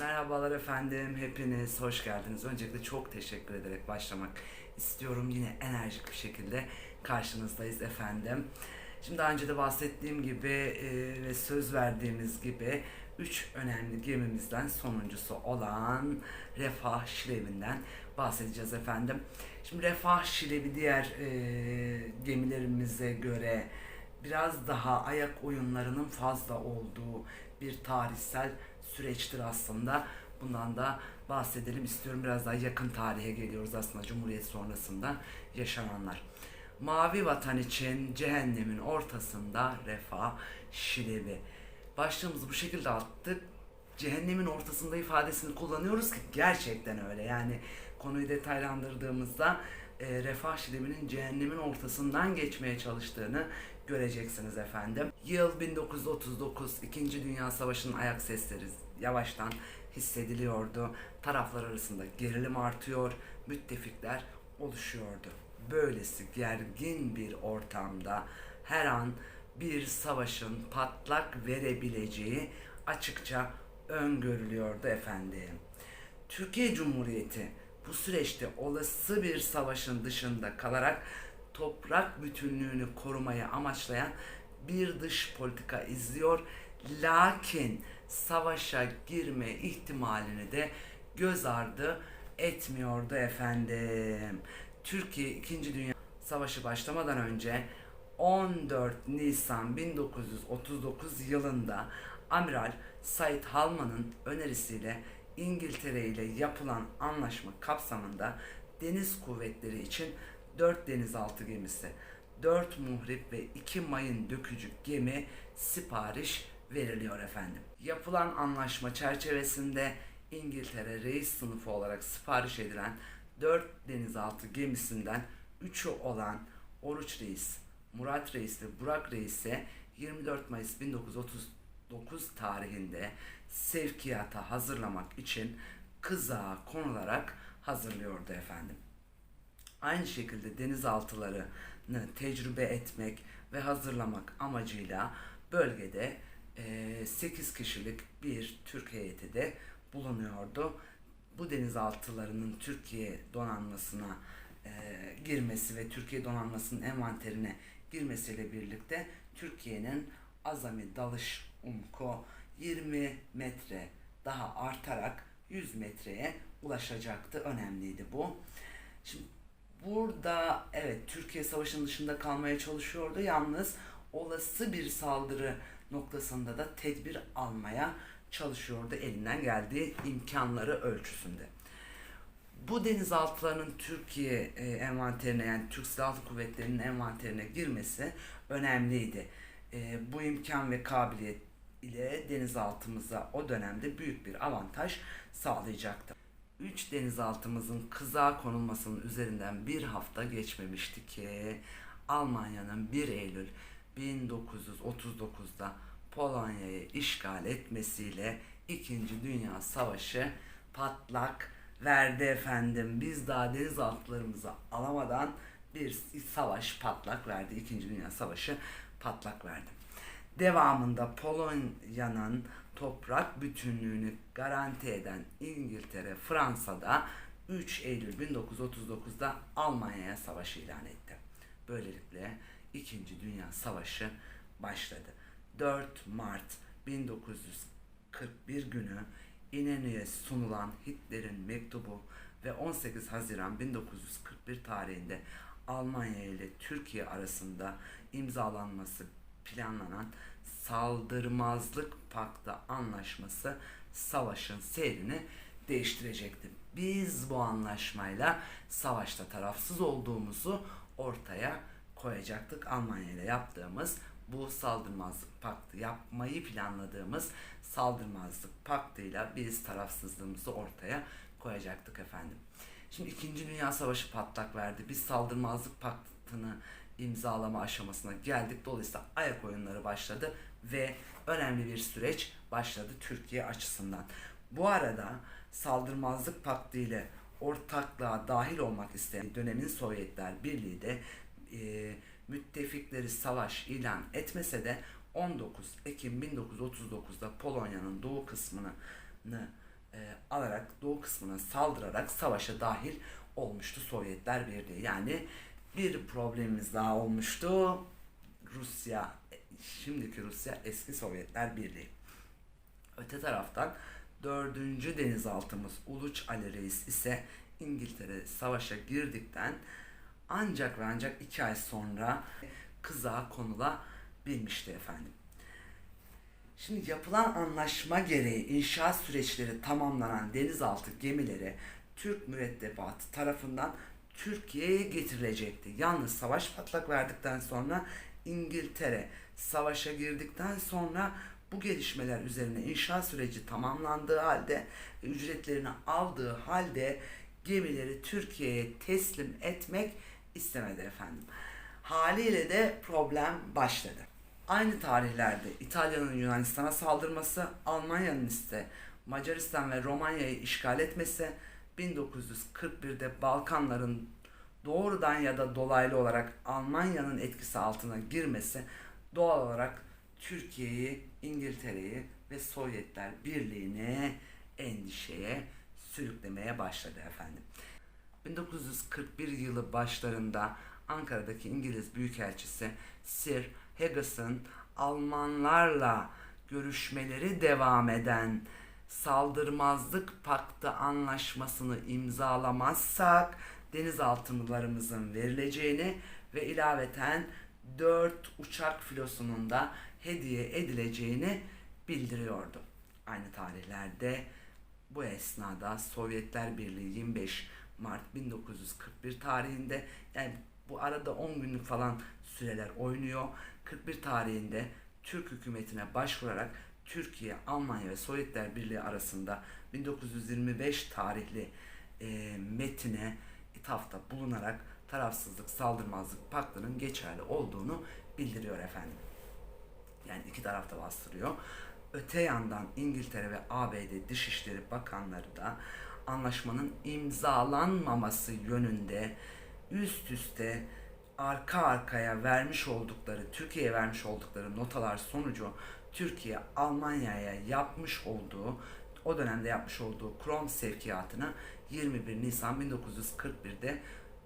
Merhabalar efendim, hepiniz hoş geldiniz. Öncelikle çok teşekkür ederek başlamak istiyorum. Yine enerjik bir şekilde karşınızdayız efendim. Şimdi daha önce de bahsettiğim gibi e, ve söz verdiğimiz gibi üç önemli gemimizden sonuncusu olan Refah Şilevi'nden bahsedeceğiz efendim. Şimdi Refah Şilevi diğer e, gemilerimize göre biraz daha ayak oyunlarının fazla olduğu bir tarihsel süreçtir aslında. Bundan da bahsedelim istiyorum. Biraz daha yakın tarihe geliyoruz aslında Cumhuriyet sonrasında yaşananlar. Mavi vatan için cehennemin ortasında refah şilevi. Başlığımızı bu şekilde attık. Cehennemin ortasında ifadesini kullanıyoruz ki gerçekten öyle. Yani konuyu detaylandırdığımızda e, refah şilevinin cehennemin ortasından geçmeye çalıştığını göreceksiniz efendim. Yıl 1939 2. Dünya Savaşı'nın ayak sesleri yavaştan hissediliyordu. Taraflar arasında gerilim artıyor, müttefikler oluşuyordu. Böylesi gergin bir ortamda her an bir savaşın patlak verebileceği açıkça öngörülüyordu efendim. Türkiye Cumhuriyeti bu süreçte olası bir savaşın dışında kalarak toprak bütünlüğünü korumayı amaçlayan bir dış politika izliyor. Lakin savaşa girme ihtimalini de göz ardı etmiyordu efendim. Türkiye 2. Dünya Savaşı başlamadan önce 14 Nisan 1939 yılında Amiral Said Halman'ın önerisiyle İngiltere ile yapılan anlaşma kapsamında deniz kuvvetleri için 4 denizaltı gemisi, 4 muhrip ve 2 mayın dökücü gemi sipariş veriliyor efendim. Yapılan anlaşma çerçevesinde İngiltere reis sınıfı olarak sipariş edilen 4 denizaltı gemisinden 3'ü olan Oruç Reis, Murat Reis ve Burak Reis'e 24 Mayıs 1939 tarihinde sevkiyata hazırlamak için kızağa konularak hazırlıyordu efendim. Aynı şekilde denizaltılarını tecrübe etmek ve hazırlamak amacıyla bölgede 8 kişilik bir Türk heyeti de bulunuyordu. Bu denizaltılarının Türkiye donanmasına girmesi ve Türkiye donanmasının envanterine girmesiyle birlikte Türkiye'nin azami dalış umku 20 metre daha artarak 100 metreye ulaşacaktı. Önemliydi bu. Şimdi burada evet Türkiye savaşın dışında kalmaya çalışıyordu. Yalnız olası bir saldırı noktasında da tedbir almaya çalışıyordu elinden geldiği imkanları ölçüsünde. Bu denizaltılarının Türkiye e, envanterine yani Türk Silahlı Kuvvetleri'nin envanterine girmesi önemliydi. E, bu imkan ve kabiliyet ile denizaltımıza o dönemde büyük bir avantaj sağlayacaktı. Üç denizaltımızın kızağa konulmasının üzerinden bir hafta geçmemişti ki Almanya'nın 1 Eylül 1939'da Polonya'yı işgal etmesiyle 2. Dünya Savaşı patlak verdi efendim. Biz daha denizaltılarımızı alamadan bir savaş patlak verdi. 2. Dünya Savaşı patlak verdi. Devamında Polonya'nın toprak bütünlüğünü garanti eden İngiltere, Fransa'da 3 Eylül 1939'da Almanya'ya savaş ilan etti. Böylelikle 2. Dünya Savaşı başladı. 4 Mart 1941 günü İnönü'ye sunulan Hitler'in mektubu ve 18 Haziran 1941 tarihinde Almanya ile Türkiye arasında imzalanması planlanan saldırmazlık paktı anlaşması savaşın seyrini değiştirecekti. Biz bu anlaşmayla savaşta tarafsız olduğumuzu ortaya koyacaktık. Almanya ile yaptığımız bu saldırmazlık paktı yapmayı planladığımız saldırmazlık paktıyla biz tarafsızlığımızı ortaya koyacaktık efendim. Şimdi 2. Dünya Savaşı patlak verdi. Biz saldırmazlık paktını imzalama aşamasına geldik. Dolayısıyla ayak oyunları başladı ve önemli bir süreç başladı Türkiye açısından. Bu arada saldırmazlık paktı ile ortaklığa dahil olmak isteyen dönemin Sovyetler Birliği de e, müttefikleri savaş ilan etmese de 19 Ekim 1939'da Polonya'nın doğu kısmını e, alarak doğu kısmına saldırarak savaşa dahil olmuştu Sovyetler Birliği. Yani bir problemimiz daha olmuştu. Rusya, şimdiki Rusya eski Sovyetler Birliği. Öte taraftan 4. denizaltımız Uluç Ali Reis ise İngiltere savaşa girdikten ancak ve ancak iki ay sonra kızağa konulabilmişti efendim. Şimdi yapılan anlaşma gereği inşaat süreçleri tamamlanan denizaltı gemileri Türk mürettebatı tarafından Türkiye'ye getirilecekti. Yalnız savaş patlak verdikten sonra İngiltere savaşa girdikten sonra bu gelişmeler üzerine inşaat süreci tamamlandığı halde ücretlerini aldığı halde gemileri Türkiye'ye teslim etmek istemedi efendim. Haliyle de problem başladı. Aynı tarihlerde İtalya'nın Yunanistan'a saldırması, Almanya'nın ise Macaristan ve Romanya'yı işgal etmesi, 1941'de Balkanların doğrudan ya da dolaylı olarak Almanya'nın etkisi altına girmesi doğal olarak Türkiye'yi, İngiltere'yi ve Sovyetler Birliği'ni endişeye sürüklemeye başladı efendim. 1941 yılı başlarında Ankara'daki İngiliz Büyükelçisi Sir Haggison Almanlarla görüşmeleri devam eden saldırmazlık paktı anlaşmasını imzalamazsak denizaltılarımızın verileceğini ve ilaveten 4 uçak filosunun da hediye edileceğini bildiriyordu. Aynı tarihlerde bu esnada Sovyetler Birliği 25 Mart 1941 tarihinde yani bu arada 10 günlük falan süreler oynuyor. 41 tarihinde Türk hükümetine başvurarak Türkiye, Almanya ve Sovyetler Birliği arasında 1925 tarihli e, metine ithafta bulunarak tarafsızlık, saldırmazlık paktının geçerli olduğunu bildiriyor efendim. Yani iki taraf da bastırıyor. Öte yandan İngiltere ve ABD Dışişleri Bakanları da anlaşmanın imzalanmaması yönünde üst üste arka arkaya vermiş oldukları, Türkiye'ye vermiş oldukları notalar sonucu Türkiye Almanya'ya yapmış olduğu o dönemde yapmış olduğu krom sevkiyatını 21 Nisan 1941'de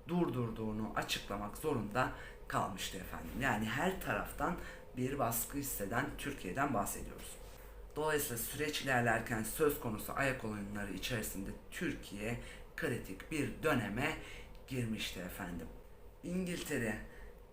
durdurduğunu açıklamak zorunda kalmıştı efendim. Yani her taraftan bir baskı hisseden Türkiye'den bahsediyoruz. Dolayısıyla süreç ilerlerken söz konusu ayak oyunları içerisinde Türkiye kritik bir döneme girmişti efendim. İngiltere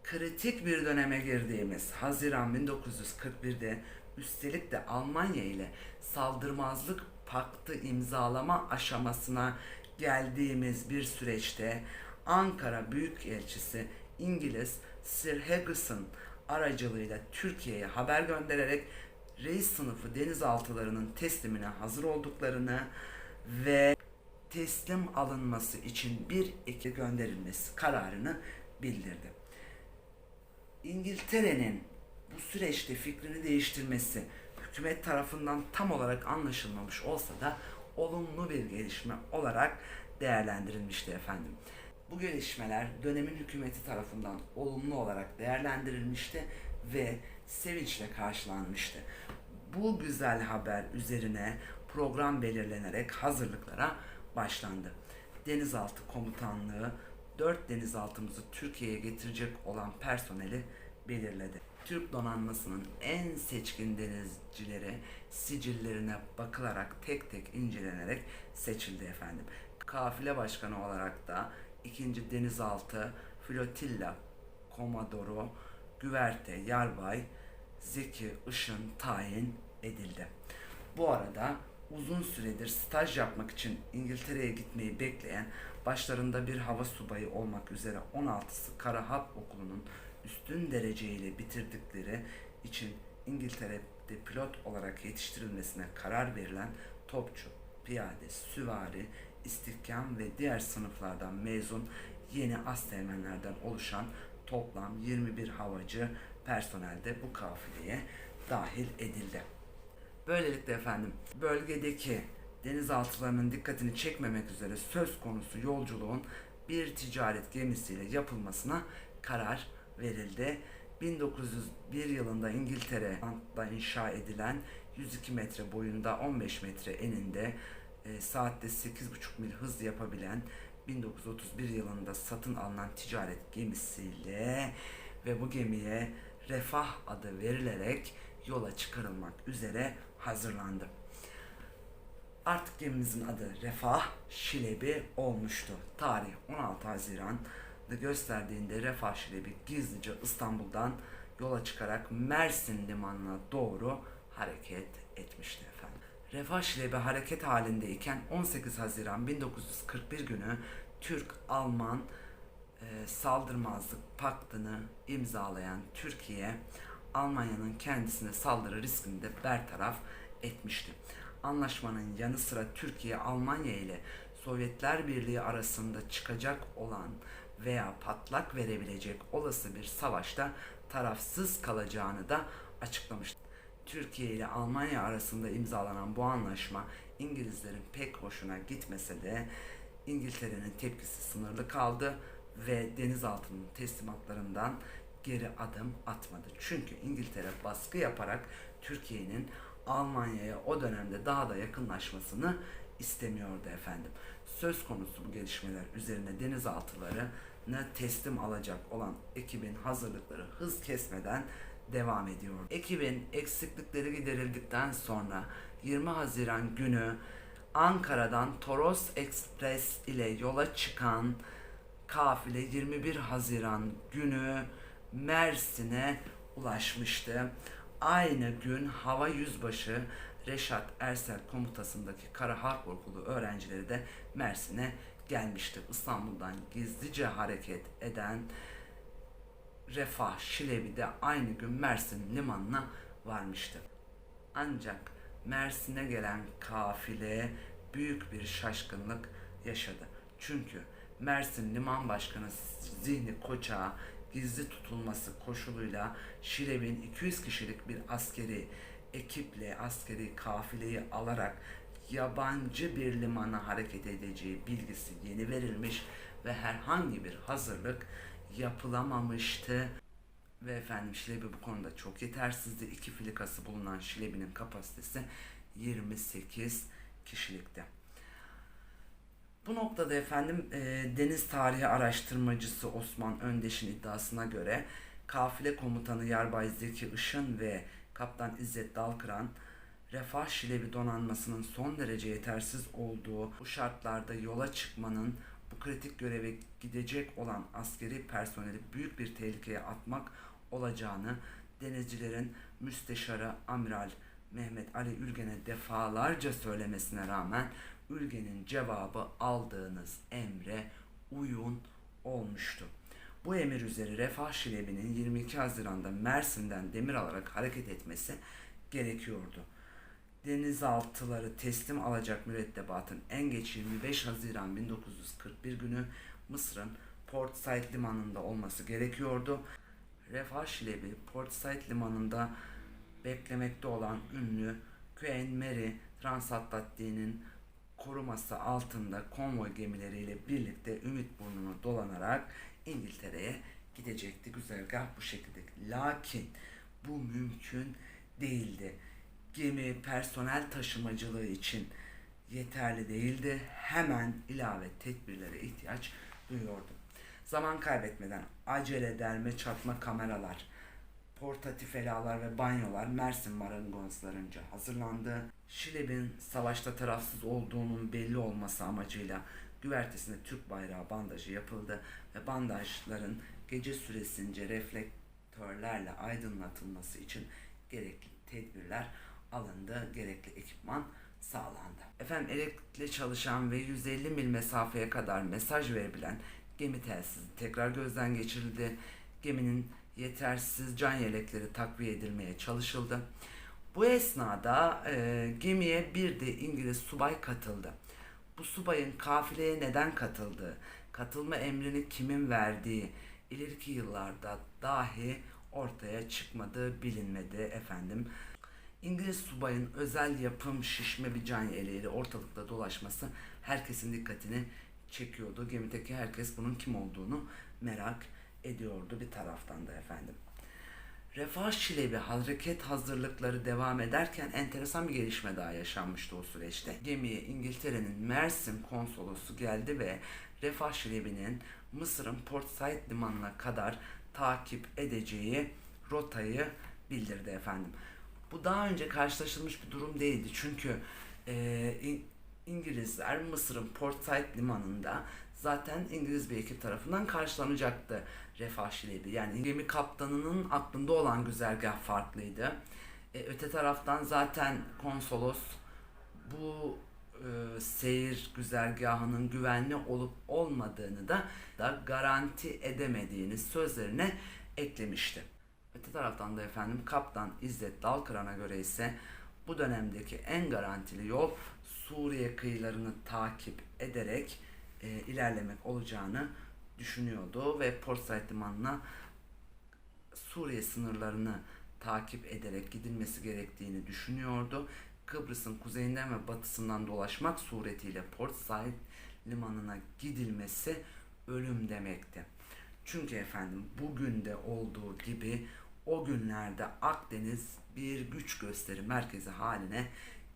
kritik bir döneme girdiğimiz Haziran 1941'de üstelik de Almanya ile saldırmazlık paktı imzalama aşamasına geldiğimiz bir süreçte Ankara Büyükelçisi İngiliz Sir Haggison aracılığıyla Türkiye'ye haber göndererek reis sınıfı denizaltılarının teslimine hazır olduklarını ve teslim alınması için bir ekip gönderilmesi kararını bildirdi. İngiltere'nin bu süreçte fikrini değiştirmesi hükümet tarafından tam olarak anlaşılmamış olsa da olumlu bir gelişme olarak değerlendirilmişti efendim. Bu gelişmeler dönemin hükümeti tarafından olumlu olarak değerlendirilmişti ve sevinçle karşılanmıştı. Bu güzel haber üzerine program belirlenerek hazırlıklara başlandı. Denizaltı Komutanlığı 4 denizaltımızı Türkiye'ye getirecek olan personeli belirledi. Türk donanmasının en seçkin denizcileri sicillerine bakılarak tek tek incelenerek seçildi efendim. Kafile başkanı olarak da 2. Denizaltı Flotilla Komodoru Güverte Yarbay Zeki Işın tayin edildi. Bu arada uzun süredir staj yapmak için İngiltere'ye gitmeyi bekleyen başlarında bir hava subayı olmak üzere 16'sı Kara Harp Okulu'nun üstün dereceyle bitirdikleri için İngiltere'de pilot olarak yetiştirilmesine karar verilen topçu, piyade, süvari, istihkam ve diğer sınıflardan mezun yeni asteğmenlerden oluşan toplam 21 havacı personel de bu kafileye dahil edildi. Böylelikle efendim bölgedeki denizaltılarının dikkatini çekmemek üzere söz konusu yolculuğun bir ticaret gemisiyle yapılmasına karar verildi. 1901 yılında İngiltere'de inşa edilen 102 metre boyunda 15 metre eninde e, saatte 8,5 mil hız yapabilen 1931 yılında satın alınan ticaret gemisiyle ve bu gemiye Refah adı verilerek yola çıkarılmak üzere hazırlandı. Artık gemimizin adı Refah Şilebi olmuştu. Tarih 16 Haziran'da gösterdiğinde Refah Şilebi gizlice İstanbul'dan yola çıkarak Mersin limanına doğru hareket etmişti Refah Şilebi hareket halindeyken 18 Haziran 1941 günü Türk-Alman e, saldırmazlık paktını imzalayan Türkiye Almanya'nın kendisine saldırı riskini de bertaraf etmişti. Anlaşmanın yanı sıra Türkiye Almanya ile Sovyetler Birliği arasında çıkacak olan veya patlak verebilecek olası bir savaşta tarafsız kalacağını da açıklamıştı. Türkiye ile Almanya arasında imzalanan bu anlaşma İngilizlerin pek hoşuna gitmese de İngiltere'nin tepkisi sınırlı kaldı ve denizaltının teslimatlarından geri adım atmadı. Çünkü İngiltere baskı yaparak Türkiye'nin Almanya'ya o dönemde daha da yakınlaşmasını istemiyordu efendim. Söz konusu bu gelişmeler üzerine denizaltılarını teslim alacak olan ekibin hazırlıkları hız kesmeden devam ediyor. Ekibin eksiklikleri giderildikten sonra 20 Haziran günü Ankara'dan Toros Express ile yola çıkan kafile 21 Haziran günü Mersin'e ulaşmıştı. Aynı gün Hava Yüzbaşı Reşat Ersel komutasındaki Kara Harp Okulu öğrencileri de Mersin'e gelmişti. İstanbul'dan gizlice hareket eden Refah Şilevi de aynı gün Mersin limanına varmıştı. Ancak Mersin'e gelen kafile büyük bir şaşkınlık yaşadı. Çünkü Mersin Liman Başkanı Zihni Koçak'a gizli tutulması koşuluyla Şilevi'nin 200 kişilik bir askeri ekiple askeri kafileyi alarak yabancı bir limana hareket edeceği bilgisi yeni verilmiş ve herhangi bir hazırlık yapılamamıştı. Ve efendim Şilebi bu konuda çok yetersizdi. İki filikası bulunan Şilebi'nin kapasitesi 28 kişilikti. Bu noktada efendim e, deniz tarihi araştırmacısı Osman Öndeş'in iddiasına göre kafile komutanı Yarbay Zeki Işın ve Kaptan İzzet Dalkıran Refah Şilevi donanmasının son derece yetersiz olduğu bu şartlarda yola çıkmanın kritik göreve gidecek olan askeri personeli büyük bir tehlikeye atmak olacağını denizcilerin müsteşarı Amiral Mehmet Ali Ülgen'e defalarca söylemesine rağmen Ülgen'in cevabı aldığınız emre uyun olmuştu. Bu emir üzeri Refah Şilebi'nin 22 Haziran'da Mersin'den demir alarak hareket etmesi gerekiyordu. Denizaltıları teslim alacak mürettebatın en geç 25 Haziran 1941 günü Mısır'ın Port Said limanında olması gerekiyordu. Refah Şilebi Port Said limanında beklemekte olan ünlü Queen Mary Transatlantik'in koruması altında konvoy gemileriyle birlikte Ümit Burnu'nu dolanarak İngiltere'ye gidecekti. Güzergah bu şekilde. Lakin bu mümkün değildi. Gemi personel taşımacılığı için yeterli değildi. Hemen ilave tedbirlere ihtiyaç duyuyordu. Zaman kaybetmeden acele derme çatma kameralar, portatif elalar ve banyolar Mersin marangozlarınca hazırlandı. Şileb'in savaşta tarafsız olduğunun belli olması amacıyla güvertesine Türk bayrağı bandajı yapıldı ve bandajların gece süresince reflektörlerle aydınlatılması için gerekli tedbirler alındı, gerekli ekipman sağlandı. Efendim elektrikle çalışan ve 150 mil mesafeye kadar mesaj verebilen gemi telsizi tekrar gözden geçirildi. Geminin yetersiz can yelekleri takviye edilmeye çalışıldı. Bu esnada e, gemiye bir de İngiliz subay katıldı. Bu subayın kafileye neden katıldığı, katılma emrini kimin verdiği ileriki yıllarda dahi ortaya çıkmadığı bilinmedi efendim. İngiliz subayın özel yapım şişme bir can yeleğiyle ortalıkta dolaşması herkesin dikkatini çekiyordu. Gemideki herkes bunun kim olduğunu merak ediyordu bir taraftan da efendim. Refah Şilebi hareket hazırlıkları devam ederken enteresan bir gelişme daha yaşanmıştı o süreçte. Gemiye İngiltere'nin Mersin konsolosu geldi ve Refah Şilebi'nin Mısır'ın Port Said limanına kadar takip edeceği rotayı bildirdi efendim. Bu daha önce karşılaşılmış bir durum değildi çünkü e, İngilizler Mısır'ın Port Said limanında zaten İngiliz bir ekip tarafından karşılanacaktı Refah Şilebi. Yani gemi kaptanının aklında olan güzergah farklıydı. E, öte taraftan zaten konsolos bu e, seyir güzergahının güvenli olup olmadığını da, da garanti edemediğini sözlerine eklemişti. Öte taraftan da efendim Kaptan İzzet Dalkıran'a göre ise bu dönemdeki en garantili yol Suriye kıyılarını takip ederek e, ilerlemek olacağını düşünüyordu ve Port Said Limanı'na Suriye sınırlarını takip ederek gidilmesi gerektiğini düşünüyordu. Kıbrıs'ın kuzeyinden ve batısından dolaşmak suretiyle Port Said limanına gidilmesi ölüm demekti. Çünkü efendim bugün de olduğu gibi o günlerde Akdeniz bir güç gösteri merkezi haline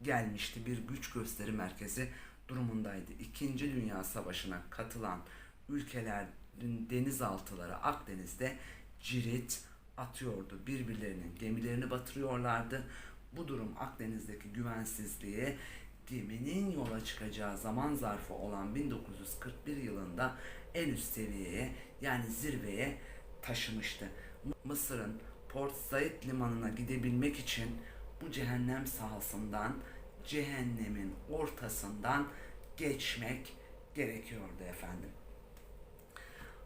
gelmişti. Bir güç gösteri merkezi durumundaydı. İkinci Dünya Savaşı'na katılan ülkelerin denizaltıları Akdeniz'de cirit atıyordu. Birbirlerinin gemilerini batırıyorlardı. Bu durum Akdeniz'deki güvensizliği geminin yola çıkacağı zaman zarfı olan 1941 yılında en üst seviyeye yani zirveye taşımıştı. Mısır'ın Port Said limanına gidebilmek için bu cehennem sahasından cehennemin ortasından geçmek gerekiyordu efendim.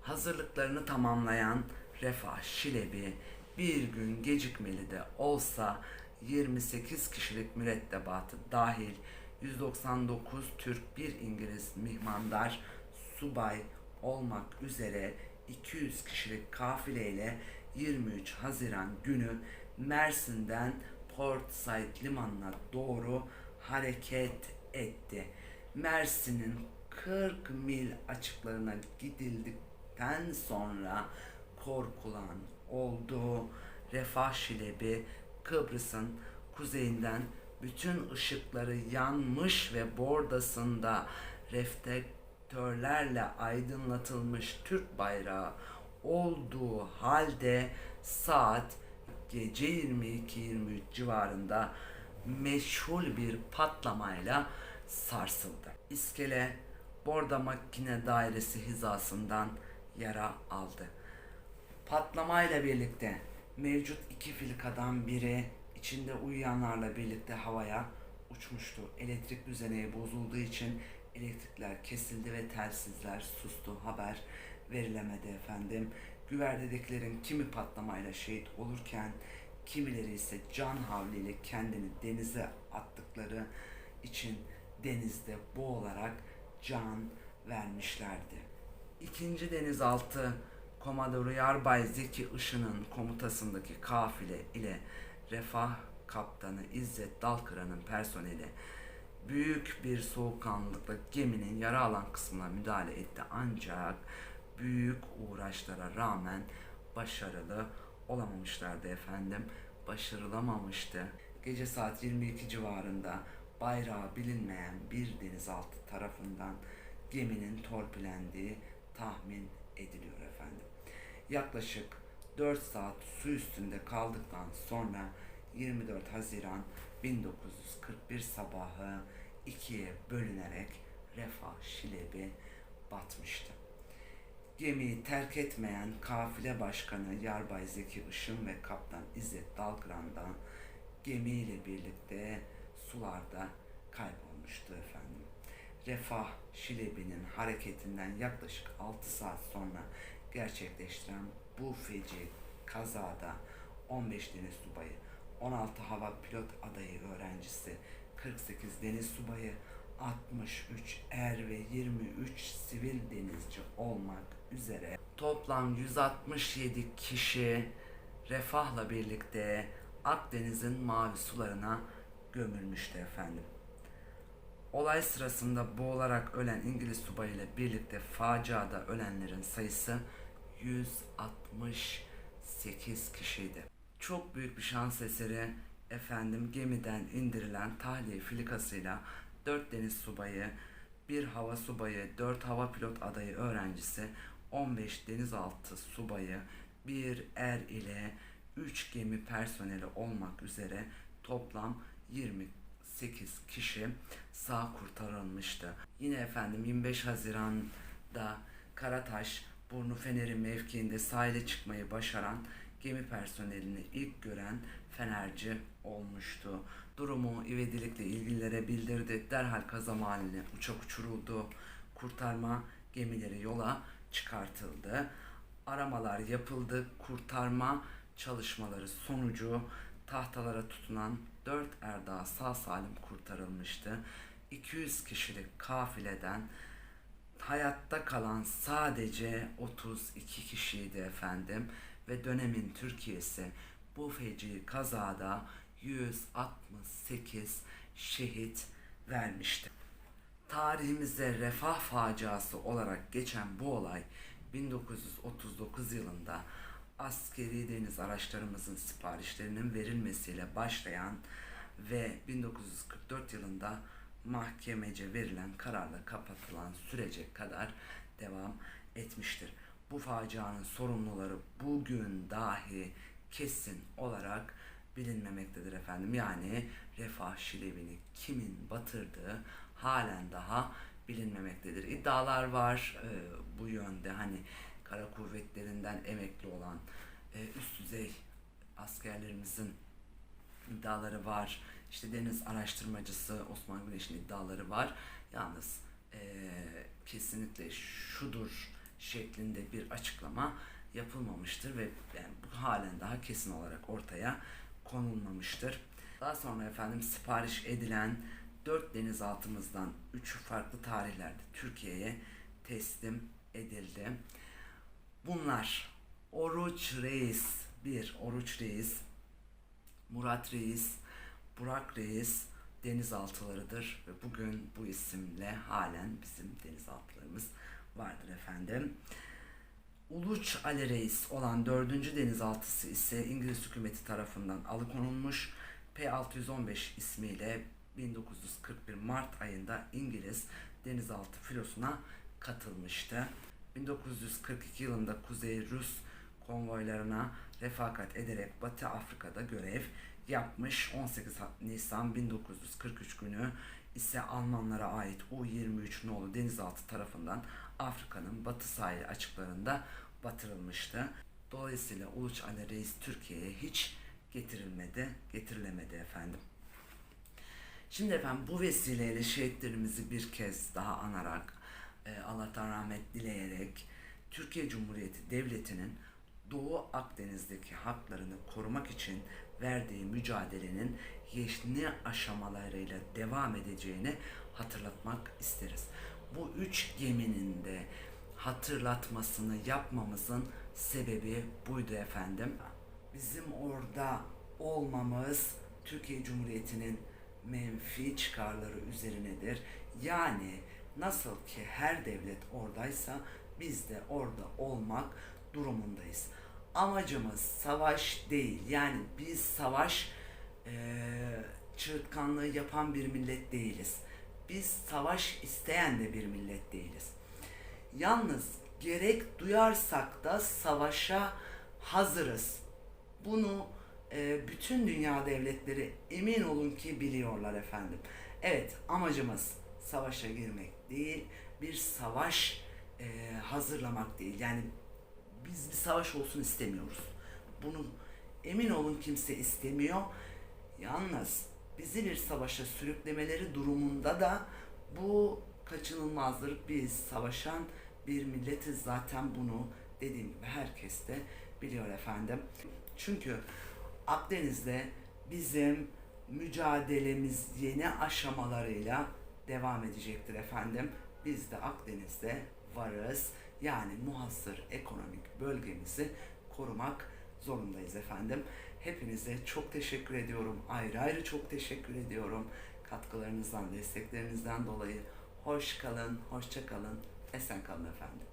Hazırlıklarını tamamlayan Refah Şilebi bir gün gecikmeli de olsa 28 kişilik mürettebatı dahil 199 Türk bir İngiliz mihmandar subay olmak üzere 200 kişilik kafileyle 23 Haziran günü Mersin'den Port Said limanına doğru hareket etti. Mersin'in 40 mil açıklarına gidildikten sonra korkulan olduğu Refah Şilebi Kıbrıs'ın kuzeyinden bütün ışıkları yanmış ve bordasında reflektörlerle aydınlatılmış Türk bayrağı olduğu halde saat gece 22-23 civarında meşhur bir patlamayla sarsıldı. İskele borda makine dairesi hizasından yara aldı. Patlamayla birlikte mevcut iki filikadan biri içinde uyuyanlarla birlikte havaya uçmuştu. Elektrik düzeneği bozulduğu için elektrikler kesildi ve telsizler sustu. Haber verilemedi efendim. Güverdedekilerin kimi patlamayla şehit olurken kimileri ise can havliyle kendini denize attıkları için denizde boğularak can vermişlerdi. İkinci denizaltı Komodoru Yarbay Zeki Işın'ın komutasındaki kafile ile Refah Kaptanı İzzet Dalkıran'ın personeli büyük bir soğukkanlılıkla geminin yara alan kısmına müdahale etti ancak büyük uğraşlara rağmen başarılı olamamışlardı efendim. Başarılamamıştı. Gece saat 22 civarında bayrağı bilinmeyen bir denizaltı tarafından geminin torpilendiği tahmin ediliyor efendim. Yaklaşık 4 saat su üstünde kaldıktan sonra 24 Haziran 1941 sabahı ikiye bölünerek Refah Şilebi batmıştı. Gemiyi terk etmeyen kafile başkanı Yarbay Zeki Işın ve kaptan İzzet Dalkıran'dan gemiyle birlikte sularda kaybolmuştu efendim. Refah Şilebi'nin hareketinden yaklaşık 6 saat sonra gerçekleştiren bu feci kazada 15 deniz subayı, 16 hava pilot adayı öğrencisi, 48 deniz subayı, 63 er ve 23 sivil denizci olmak üzere toplam 167 kişi refahla birlikte Akdeniz'in mavi sularına gömülmüştü efendim. Olay sırasında boğularak ölen İngiliz subayıyla birlikte faciada ölenlerin sayısı 168 kişiydi. çok büyük bir şans eseri efendim gemiden indirilen tahliye filikasıyla 4 deniz subayı, 1 hava subayı, 4 hava pilot adayı öğrencisi, 15 denizaltı subayı, 1 er ile 3 gemi personeli olmak üzere toplam 28 kişi sağ kurtarılmıştı. Yine efendim 25 Haziran'da Karataş Burnu Feneri mevkiinde sahile çıkmayı başaran gemi personelini ilk gören Fenerci olmuştu. Durumu ivedilikle ilgililere bildirdi. Derhal kaza mahalline uçak uçuruldu. Kurtarma gemileri yola çıkartıldı. Aramalar yapıldı. Kurtarma çalışmaları sonucu tahtalara tutunan 4 erda sağ salim kurtarılmıştı. 200 kişilik kafileden hayatta kalan sadece 32 kişiydi efendim ve dönemin Türkiye'si bu feci kazada 168 şehit vermişti. Tarihimizde refah faciası olarak geçen bu olay 1939 yılında askeri deniz araçlarımızın siparişlerinin verilmesiyle başlayan ve 1944 yılında mahkemece verilen kararla kapatılan sürece kadar devam etmiştir. Bu facianın sorumluları bugün dahi kesin olarak bilinmemektedir efendim. Yani Refah Şilevi'ni kimin batırdığı halen daha bilinmemektedir. İddialar var e, bu yönde hani kara kuvvetlerinden emekli olan e, üst düzey askerlerimizin iddiaları var. İşte deniz araştırmacısı Osman Güneş'in iddiaları var. Yalnız e, kesinlikle şudur şeklinde bir açıklama yapılmamıştır ve yani bu halen daha kesin olarak ortaya konulmamıştır. Daha sonra efendim sipariş edilen 4 denizaltımızdan 3'ü farklı tarihlerde Türkiye'ye teslim edildi. Bunlar Oruç Reis 1, Oruç Reis, Murat Reis, Burak Reis denizaltılarıdır ve bugün bu isimle halen bizim denizaltılarımız vardır efendim. Uluç Ali olan 4. denizaltısı ise İngiliz hükümeti tarafından alıkonulmuş. P615 ismiyle 1941 Mart ayında İngiliz denizaltı filosuna katılmıştı. 1942 yılında Kuzey Rus konvoylarına refakat ederek Batı Afrika'da görev yapmış. 18 Nisan 1943 günü ise Almanlara ait U-23 nolu denizaltı tarafından Afrika'nın batı sahil açıklarında batırılmıştı. Dolayısıyla Uluç Ali Reis Türkiye'ye hiç getirilmedi, getirilemedi efendim. Şimdi efendim bu vesileyle şehitlerimizi bir kez daha anarak, e, Allah'tan rahmet dileyerek Türkiye Cumhuriyeti Devleti'nin Doğu Akdeniz'deki haklarını korumak için verdiği mücadelenin yeni aşamalarıyla devam edeceğini hatırlatmak isteriz. Bu üç geminin de hatırlatmasını yapmamızın sebebi buydu efendim. Bizim orada olmamız Türkiye Cumhuriyeti'nin menfi çıkarları üzerinedir. Yani nasıl ki her devlet oradaysa biz de orada olmak durumundayız. Amacımız savaş değil. Yani biz savaş çığırtkanlığı yapan bir millet değiliz. Biz savaş isteyen de bir millet değiliz. Yalnız gerek duyarsak da savaşa hazırız. Bunu e, bütün dünya devletleri emin olun ki biliyorlar efendim. Evet amacımız savaşa girmek değil, bir savaş e, hazırlamak değil. Yani biz bir savaş olsun istemiyoruz. Bunu emin olun kimse istemiyor. Yalnız bizi bir savaşa sürüklemeleri durumunda da bu kaçınılmazdır. Biz savaşan bir milletiz zaten bunu dediğim gibi herkes de biliyor efendim. Çünkü Akdeniz'de bizim mücadelemiz yeni aşamalarıyla devam edecektir efendim. Biz de Akdeniz'de varız. Yani muhasır ekonomik bölgemizi korumak zorundayız efendim. Hepinize çok teşekkür ediyorum. Ayrı ayrı çok teşekkür ediyorum. Katkılarınızdan, desteklerinizden dolayı hoş kalın, hoşça kalın, esen kalın efendim.